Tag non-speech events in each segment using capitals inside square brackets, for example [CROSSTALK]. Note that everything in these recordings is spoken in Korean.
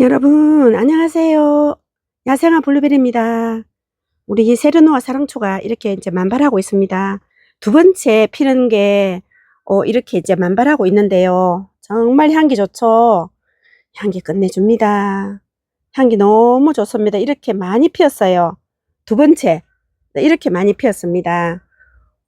여러분 안녕하세요. 야생화 블루베리입니다. 우리 세르노와 사랑초가 이렇게 이제 만발하고 있습니다. 두 번째 피는 게 어, 이렇게 이제 만발하고 있는데요. 정말 향기 좋죠? 향기 끝내줍니다. 향기 너무 좋습니다. 이렇게 많이 피었어요. 두 번째 네, 이렇게 많이 피었습니다.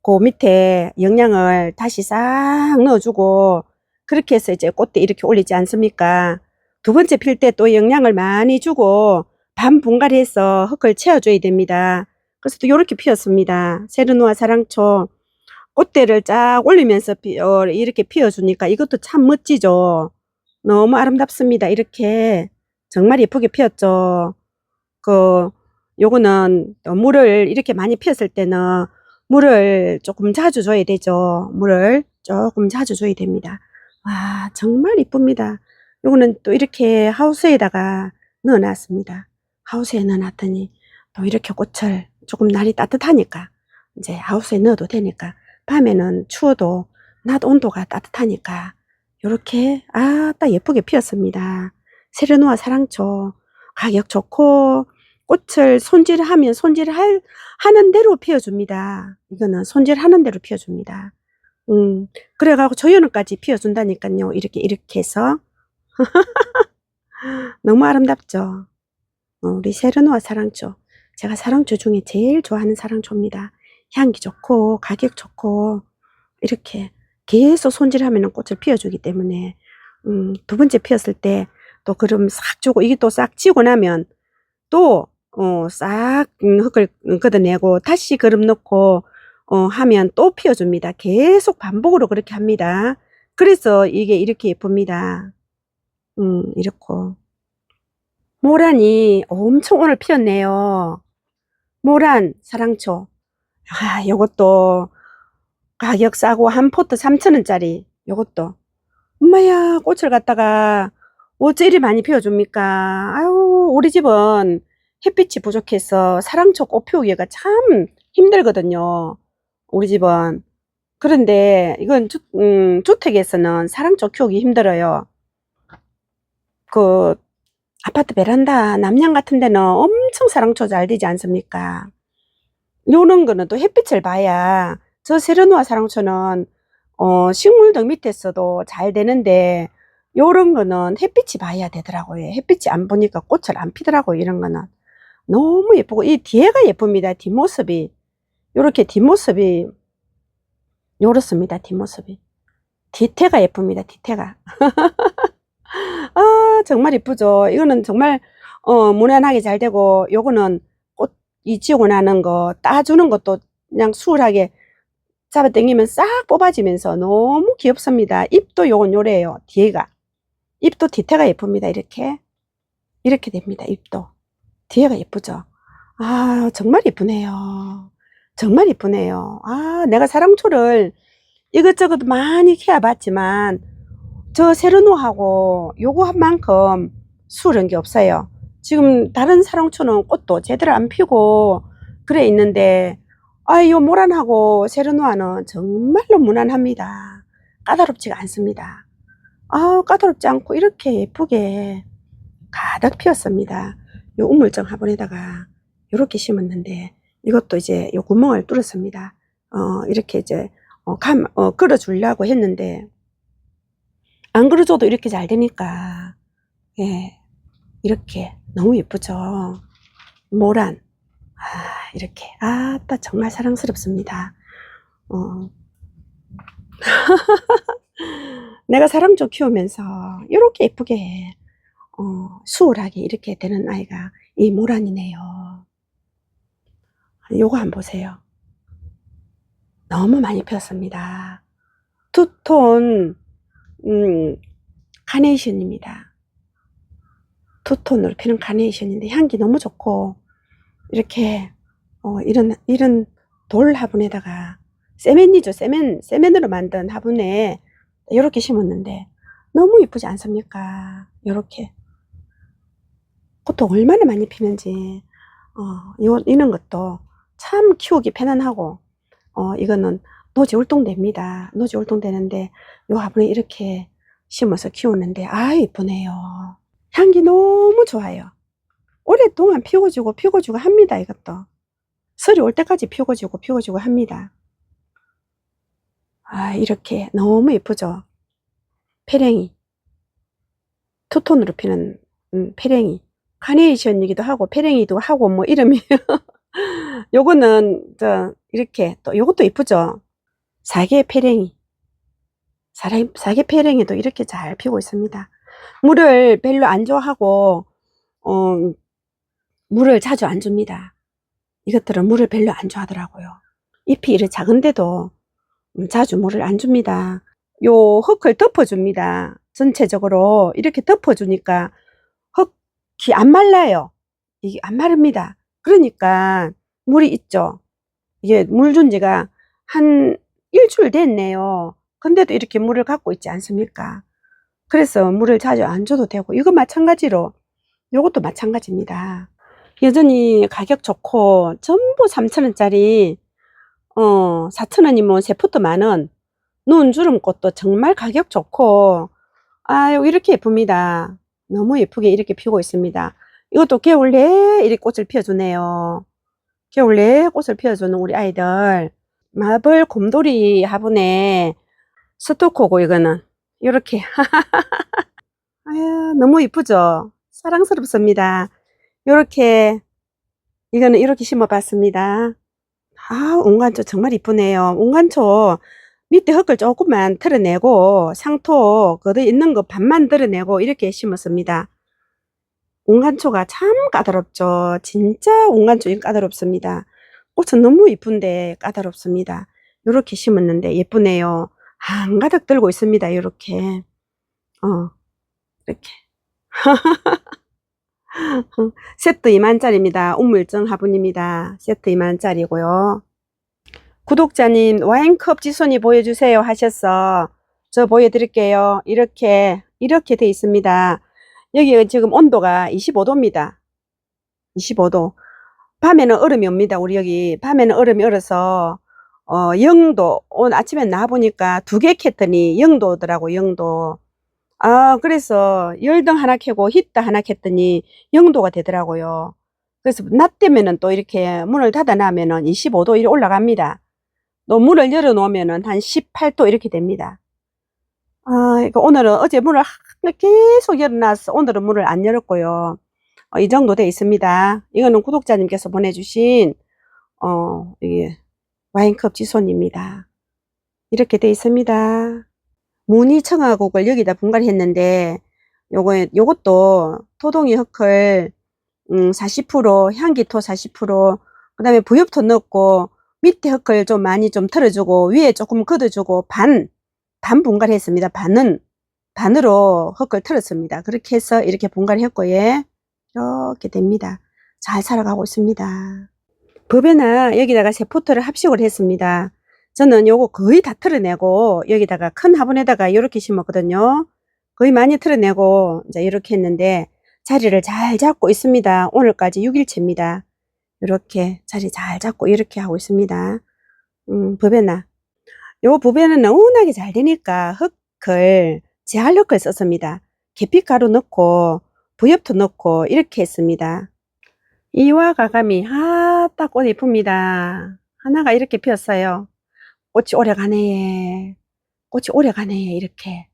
그 밑에 영양을 다시 싹 넣어주고 그렇게 해서 이제 꽃대 이렇게 올리지 않습니까? 두 번째 필 때 또 영양을 많이 주고 반 분갈이 해서 흙을 채워줘야 됩니다. 그래서 또 이렇게 피었습니다. 세르노아 사랑초 꽃대를 쫙 올리면서 피, 어, 이렇게 피워주니까 이것도 참 멋지죠. 너무 아름답습니다. 이렇게 정말 예쁘게 피었죠. 그 요거는 또 물을 이렇게 많이 피었을 때는 물을 조금 자주 줘야 되죠. 물을 조금 자주 줘야 됩니다. 와 정말 이쁩니다. 요거는 또 이렇게 하우스에다가 넣어놨습니다. 하우스에 넣어놨더니 또 이렇게 꽃을 조금 날이 따뜻하니까 이제 하우스에 넣어도 되니까 밤에는 추워도 낮 온도가 따뜻하니까 요렇게 아따 예쁘게 피었습니다. 세르노아 사랑초 가격 좋고 꽃을 손질하면 손질할 하는 대로 피워줍니다. 이거는 손질하는 대로 피워줍니다. 음 그래가지고 조연우까지 피워준다니까요. 이렇게 이렇게 해서 [LAUGHS] 너무 아름답죠. 어, 우리 세르노아 사랑초. 제가 사랑초 중에 제일 좋아하는 사랑초입니다. 향기 좋고 가격 좋고 이렇게 계속 손질하면 꽃을 피워주기 때문에 음, 두 번째 피었을 때 또 그럼 싹 주고 이게 또 싹 지고 나면 또 어, 싹 음, 흙을 걷어내고 다시 그름 넣고 어, 하면 또 피워줍니다. 계속 반복으로 그렇게 합니다. 그래서 이게 이렇게 예쁩니다. 음, 이렇고. 모란이 엄청 오늘 피었네요. 모란, 사랑초. 아, 요것도 가격 싸고 한 포트 3,000원짜리. 요것도. 엄마야, 꽃을 갖다가 어째 이리 많이 피워줍니까? 아유, 우리 집은 햇빛이 부족해서 사랑초 꽃 피우기가 참 힘들거든요. 우리 집은. 그런데 이건 주, 음, 주택에서는 사랑초 키우기 힘들어요. 그 아파트 베란다 남양 같은 데는 엄청 사랑초 잘 되지 않습니까? 요런 거는 또 햇빛을 봐야 저 세르노아 사랑초는 어, 식물등 밑에서도 잘 되는데 요런 거는 햇빛이 봐야 되더라고요. 햇빛이 안 보니까 꽃을 안 피더라고요. 이런 거는 너무 예쁘고 이 뒤에가 예쁩니다. 뒷모습이 요렇게 뒷모습이 요렇습니다. 뒷모습이 뒤태가 예쁩니다. 뒤태가 [LAUGHS] 아, 정말 이쁘죠. 이거는 정말, 어, 무난하게 잘 되고, 요거는 꽃, 이 지고 나는 거 따주는 것도 그냥 수월하게 잡아 당기면 싹 뽑아지면서 너무 귀엽습니다. 잎도 요건 요래요. 뒤에가. 잎도 뒤태가 예쁩니다. 이렇게. 이렇게 됩니다. 잎도. 뒤에가 예쁘죠. 아, 정말 예쁘네요. 정말 예쁘네요. 아, 내가 사랑초를 이것저것 많이 키워봤지만, 저 세르노하고 요거 한 만큼 수런 게 없어요. 지금 다른 사랑초는 꽃도 제대로 안 피고 그래 있는데 아, 요 모란하고 세르노아는 정말로 무난합니다. 까다롭지가 않습니다. 아, 까다롭지 않고 이렇게 예쁘게 가득 피었습니다. 요 우물정 화분에다가 요렇게 심었는데 이것도 이제 요 구멍을 뚫었습니다. 어, 이렇게 이제 어, 감, 어, 끌어주려고 했는데 안 그려줘도 이렇게 잘 되니까. 예. 이렇게 너무 예쁘죠? 모란. 아 이렇게. 아따 정말 사랑스럽습니다. 어. [LAUGHS] 내가 사랑조 키우면서 이렇게 예쁘게 어, 수월하게 이렇게 되는 아이가 이 모란이네요. 요거 한번 보세요. 너무 많이 피었습니다. 투톤 음, 카네이션입니다. 투톤으로 피는 카네이션인데 향기 너무 좋고 이렇게 어, 이런 이런 돌 화분에다가 세멘이죠 세멘 세멘으로 만든 화분에 이렇게 심었는데 너무 이쁘지 않습니까? 이렇게 꽃도 얼마나 많이 피는지 어, 요, 이런 것도 참 키우기 편안하고 어, 이거는 노지 활동됩니다. 노지 활동되는데 요 화분에 이렇게 심어서 키우는데 아 이쁘네요. 향기 너무 좋아요. 오랫동안 피워주고 피워주고 합니다, 이것도. 설이 올 때까지 피워주고 피워주고 합니다. 아, 이렇게 너무 예쁘죠? 페랭이. 투톤으로 피는 음, 페랭이. 카네이션이기도 하고 페랭이도 하고 뭐 이름이 [LAUGHS] 요거는 저 이렇게 또 요것도 예쁘죠? 사계 페랭이. 사계, 페랭이도 이렇게 잘 피고 있습니다. 물을 별로 안 좋아하고 어, 물을 자주 안 줍니다. 이것들은 물을 별로 안 좋아하더라고요. 잎이 이렇게 작은데도 음, 자주 물을 안 줍니다. 요 흙을 덮어줍니다. 전체적으로 이렇게 덮어주니까 흙이 안 말라요. 이게 안 마릅니다. 그러니까 물이 있죠. 이게 물 준 지가 한 일주일 됐네요. 근데도 이렇게 물을 갖고 있지 않습니까? 그래서 물을 자주 안 줘도 되고 이거 마찬가지로 요것도 마찬가지입니다. 여전히 가격 좋고 전부 3,000원짜리 어 4,000원이면 세 푸트 만원 눈 주름꽃도 정말 가격 좋고 아유 이렇게 예쁩니다. 너무 예쁘게 이렇게 피고 있습니다. 이것도 겨울 내에 이렇게 꽃을 피워주네요. 겨울 내에 꽃을 피워주는 우리 아이들 마블 곰돌이 화분에 스토코고 이거는. 이렇게. [LAUGHS] 아유 너무 이쁘죠? 사랑스럽습니다. 이렇게. 이거는 이렇게 심어 봤습니다. 아 옹간초 정말 이쁘네요. 옹간초 밑에 흙을 조금만 털어내고 상토 그대 있는 거 반만 털어내고 이렇게 심었습니다. 옹간초가 참 까다롭죠. 진짜 옹간초 까다롭습니다 꽃은 너무 이쁜데 까다롭습니다 이렇게 심었는데 예쁘네요 한 가득 들고 있습니다. 이렇게 어 이렇게 [LAUGHS] 세트 2만짜리입니다. 우물정 화분입니다. 세트 2만짜리고요. 구독자님 와인컵 지손이 보여주세요 하셨어. 저 보여드릴게요. 이렇게 이렇게 돼 있습니다. 여기 지금 온도가 25도입니다. 25도. 밤에는 얼음이 옵니다. 우리 여기 밤에는 얼음이 얼어서 어, 영도, 오늘 아침에 나와보니까 두개 켰더니 영도더라고, 영도. 아, 그래서 열등 하나 켜고 히터 하나 켰더니 영도가 되더라고요. 그래서 낮 되면은 또 이렇게 문을 닫아 놔면은 25도 이렇게 올라갑니다. 또 문을 열어 놓으면은 한 18도 이렇게 됩니다. 아, 이거 오늘은 어제 문을 하- 계속 열어놨어. 오늘은 문을 안 열었고요. 어, 이 정도 돼 있습니다. 이거는 구독자님께서 보내주신, 어, 이게 와인컵 지손입니다. 이렇게 돼 있습니다. 무늬 청화국을 여기다 분갈했는데 요거 요것도 토동이 흙을 음, 40% 향기토 40% 그 다음에 부엽토 넣고 밑에 흙을 좀 많이 좀 털어주고 위에 조금 걷어주고 반 반 분갈했습니다. 반은 반으로 흙을 털었습니다. 그렇게 해서 이렇게 분갈했고요. 이렇게 됩니다. 잘 살아가고 있습니다. 법에나 여기다가 세 포트를 합식을 했습니다. 저는 요거 거의 다 털어내고 여기다가 큰 화분에다가 이렇게 심었거든요. 거의 많이 털어내고 이제 이렇게 했는데 자리를 잘 잡고 있습니다. 오늘까지 6일째입니다. 이렇게 자리 잘 잡고 이렇게 하고 있습니다. 음, 법에나 요 법에는 너무나게 잘 되니까 흙을 재활 흙을 썼습니다. 계피가루 넣고 부엽토 넣고 이렇게 했습니다. 이와 가감이 아따 꽃 예쁩니다. 하나가 이렇게 피었어요. 꽃이 오래 가네. 꽃이 오래 가네. 이렇게.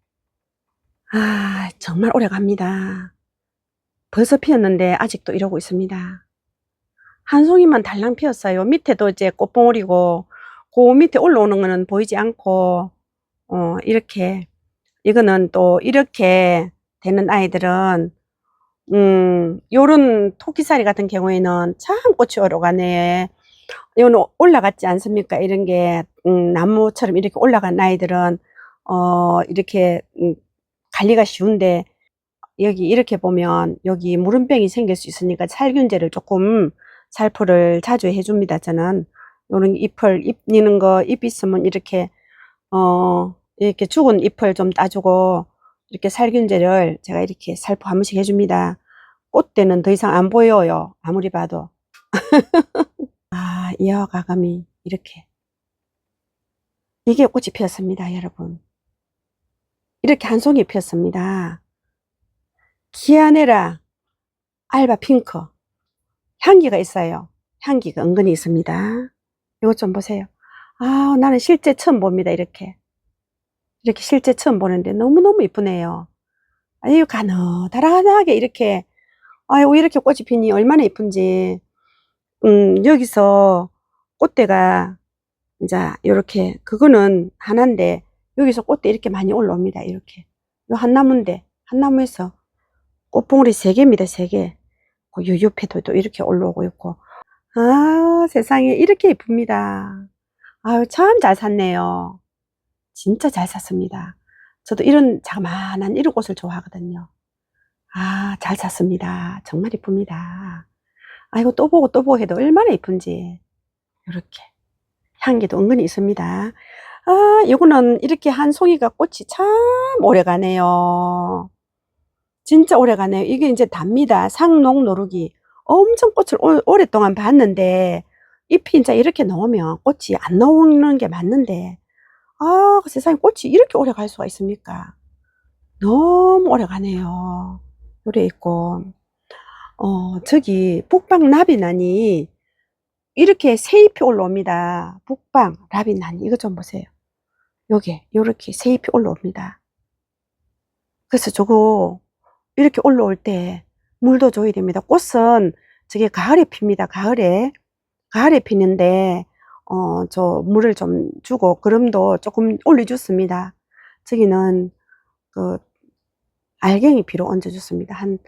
아 정말 오래 갑니다. 벌써 피었는데 아직도 이러고 있습니다. 한 송이만 달랑 피었어요. 밑에도 이제 꽃봉오리고 그 밑에 올라오는 거는 보이지 않고 어 이렇게 이거는 또 이렇게 되는 아이들은 음, 요런 토끼살이 같은 경우에는 참 꽃이 오르가네. 요는 올라갔지 않습니까? 이런 게, 음, 나무처럼 이렇게 올라간 아이들은, 어, 이렇게, 음, 관리가 쉬운데, 여기 이렇게 보면, 여기 무름병이 생길 수 있으니까 살균제를 조금 살포를 자주 해줍니다, 저는. 요런 잎을, 잎 니는 거, 잎 있으면 이렇게, 어, 이렇게 죽은 잎을 좀 따주고, 이렇게 살균제를 제가 이렇게 살포 한 번씩 해줍니다. 꽃대는 더 이상 안 보여요. 아무리 봐도. [LAUGHS] 아, 이어 가감이 이렇게. 이게 꽃이 피었습니다, 여러분. 이렇게 한 송이 피었습니다. 기아네라 알바 핑크 향기가 있어요. 향기가 은근히 있습니다. 이것 좀 보세요. 아, 나는 실제 처음 봅니다. 이렇게. 이렇게 실제 처음 보는데 너무너무 이쁘네요. 아유, 가느다란하게 이렇게, 아유, 이렇게 꽃이 피니 얼마나 이쁜지. 음, 여기서 꽃대가, 이제, 요렇게, 그거는 하나인데, 여기서 꽃대 이렇게 많이 올라옵니다. 이렇게. 요 한 나무인데, 한 나무에서 꽃봉오리 세 개입니다. 세 개. 그요 옆에도 또 이렇게 올라오고 있고. 아, 세상에 이렇게 이쁩니다. 아유, 참 잘 샀네요. 진짜 잘 샀습니다. 저도 이런 자그마한 이런 꽃을 좋아하거든요. 아, 잘 샀습니다. 정말 이쁩니다. 아이고, 또 보고 또 보고 해도 얼마나 이쁜지. 이렇게. 향기도 은근히 있습니다. 아, 요거는 이렇게 한 송이가 꽃이 참 오래 가네요. 진짜 오래 가네요. 이게 이제 답니다. 상록 노루기. 엄청 꽃을 오, 오랫동안 봤는데, 잎이 이제 이렇게 나오면 꽃이 안 나오는 게 맞는데, 아, 그 세상에 꽃이 이렇게 오래 갈 수가 있습니까? 너무 오래 가네요. 요래 있고, 어, 저기, 북방 나비난이 이렇게 새 잎이 올라옵니다. 북방 나비난이. 이거 좀 보세요. 요게, 요렇게 새 잎이 올라옵니다. 그래서 저거, 이렇게 올라올 때 물도 줘야 됩니다. 꽃은 저게 가을에 핍니다. 가을에. 가을에 피는데, 어, 저 물을 좀 주고 그름도 조금 올려줬습니다. 저기는 그 알갱이 비로 얹어줬습니다. 한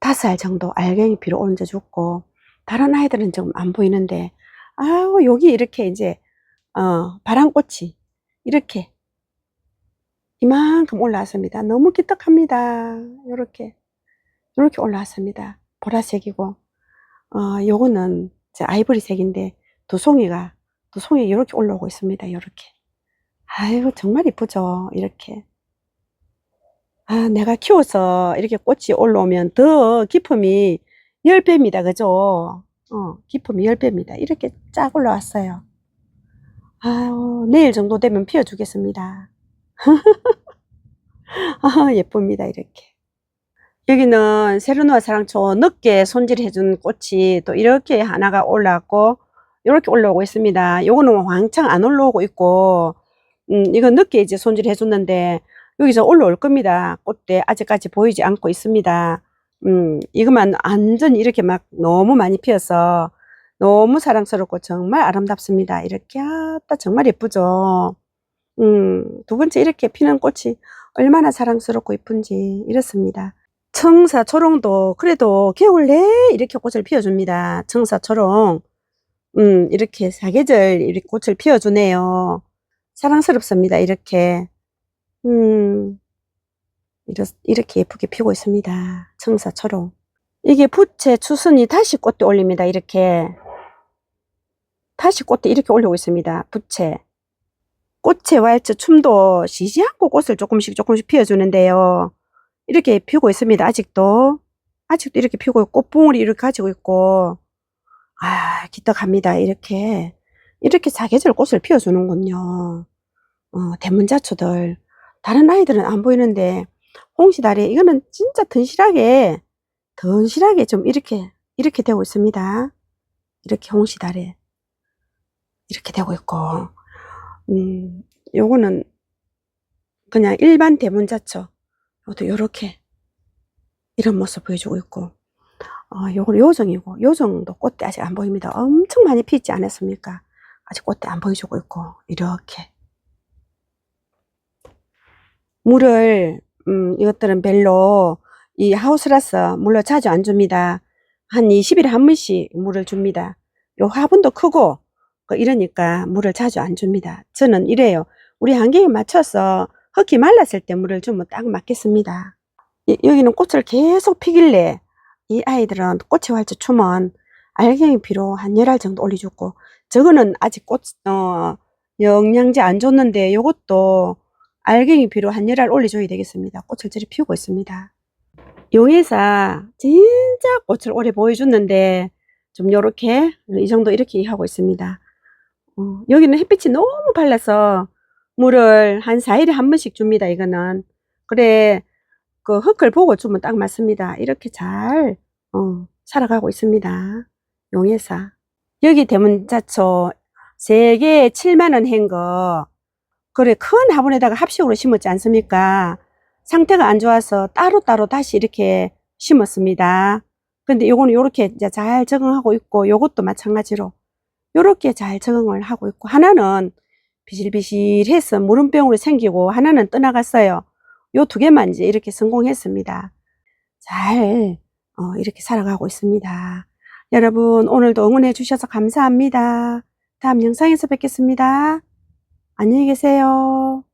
다섯 알 정도 알갱이 비로 얹어줬고 다른 아이들은 좀 안 보이는데 아유 여기 이렇게 이제 어, 바람꽃이 이렇게 이만큼 올라왔습니다. 너무 기특합니다. 요렇게 요렇게 올라왔습니다. 보라색이고 어, 요거는 제 아이보리색인데 두 송이가 두 송이 이렇게 올라오고 있습니다. 이렇게. 아이고 정말 이쁘죠. 이렇게. 아 내가 키워서 이렇게 꽃이 올라오면 더 기품이 10배입니다. 그죠? 어, 기품이 10배입니다. 이렇게 쫙 올라왔어요. 아유, 내일 정도 되면 피워주겠습니다. [LAUGHS] 아, 예쁩니다. 이렇게. 여기는 세르노아 사랑초 늦게 손질해준 꽃이 또 이렇게 하나가 올라왔고 이렇게 올라오고 있습니다. 요거는 왕창 안 올라오고 있고, 음, 이건 늦게 이제 손질해 줬는데, 여기서 올라올 겁니다. 꽃대 아직까지 보이지 않고 있습니다. 음, 이것만 완전 이렇게 막 너무 많이 피어서 너무 사랑스럽고 정말 아름답습니다. 이렇게, 아따, 정말 예쁘죠? 음, 두 번째 이렇게 피는 꽃이 얼마나 사랑스럽고 이쁜지 이렇습니다. 청사 초롱도 그래도 겨울 내 이렇게 꽃을 피워줍니다. 청사 초롱. 음, 이렇게 사계절 이렇게 꽃을 피워주네요. 사랑스럽습니다. 이렇게. 음, 이렇, 이렇게 예쁘게 피고 있습니다. 청사초롱. 이게 부채 추순이 다시 꽃대 올립니다. 이렇게. 다시 꽃대 이렇게 올리고 있습니다. 부채. 꽃의 왈츠 춤도 쉬지 않고 꽃을 조금씩 조금씩 피워주는데요. 이렇게 피우고 있습니다. 아직도. 아직도 이렇게 피우고 꽃봉오리 이렇게 가지고 있고. 아, 기특합니다. 이렇게, 이렇게 사계절 꽃을 피워주는군요. 어, 대문자초들. 다른 아이들은 안 보이는데, 홍시다리, 이거는 진짜 든실하게, 든실하게 좀 이렇게, 이렇게 되고 있습니다. 이렇게 홍시다리. 이렇게 되고 있고, 음, 요거는 그냥 일반 대문자초. 요것도 요렇게, 이런 모습 보여주고 있고, 어, 요건 요정이고, 요정도 꽃대 아직 안 보입니다. 엄청 많이 피지 않았습니까? 아직 꽃대 안 보여주고 있고, 이렇게. 물을, 음, 이것들은 별로, 이 하우스라서 물로 자주 안 줍니다. 한 20일에 한 번씩 물을 줍니다. 요 화분도 크고, 그 이러니까 물을 자주 안 줍니다. 저는 이래요. 우리 환경에 맞춰서 흙이 말랐을 때 물을 주면 딱 맞겠습니다. 이- 여기는 꽃을 계속 피길래, 이 아이들은 꽃의 활주 추면 알갱이 피로 한 열 알 정도 올려주고 저거는 아직 꽃, 어, 영양제 안 줬는데 요것도 알갱이 피로 한 열 알 올려줘야 되겠습니다. 꽃을 저리 피우고 있습니다. 용해사 진짜 꽃을 오래 보여줬는데 좀 요렇게 이 정도 이렇게 하고 있습니다. 어, 여기는 햇빛이 너무 발라서 물을 한 4일에 한 번씩 줍니다. 이거는. 그래 그 흙을 보고 주면 딱 맞습니다. 이렇게 잘, 어, 살아가고 있습니다. 용해사. 여기 대문자초 세 개에 7만원 한 거, 그래, 큰 화분에다가 합식으로 심었지 않습니까? 상태가 안 좋아서 따로따로 다시 이렇게 심었습니다. 근데 요거는 요렇게 이제 잘 적응하고 있고, 요것도 마찬가지로 요렇게 잘 적응을 하고 있고, 하나는 비실비실해서 물음병으로 생기고, 하나는 떠나갔어요. 요 두 개만 이제 이렇게 성공했습니다. 잘, 어, 이렇게 살아가고 있습니다. 여러분, 오늘도 응원해 주셔서 감사합니다. 다음 영상에서 뵙겠습니다. 안녕히 계세요.